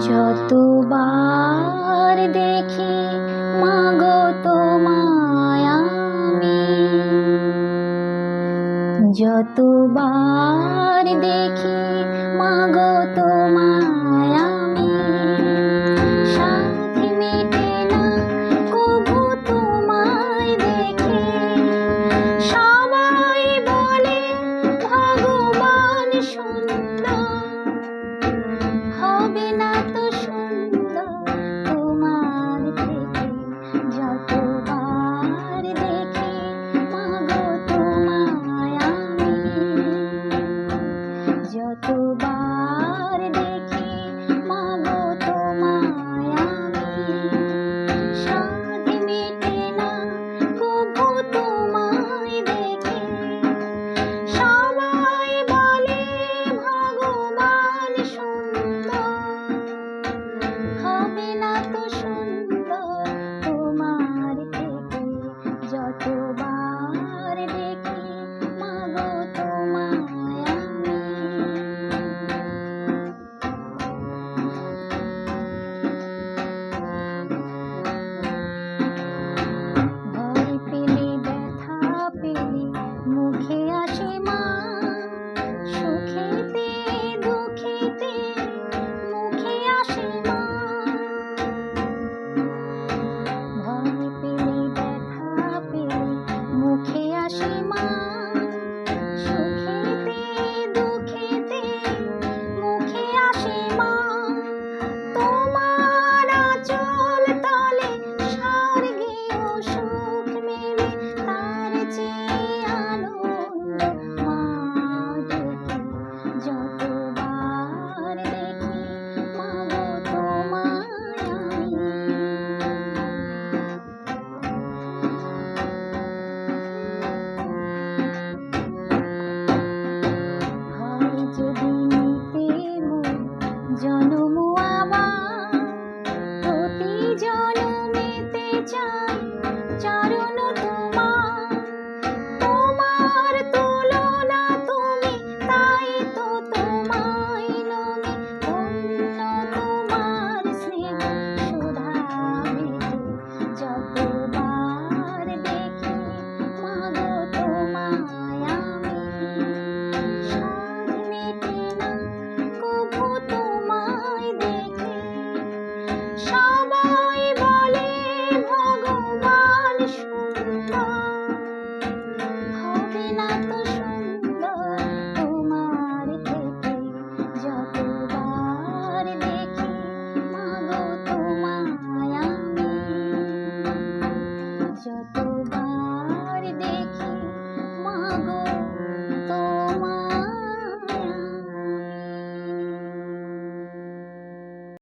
যতবার দেখি মাগো তোমায় আমি। যতবার দেখি মাগো তোমায় she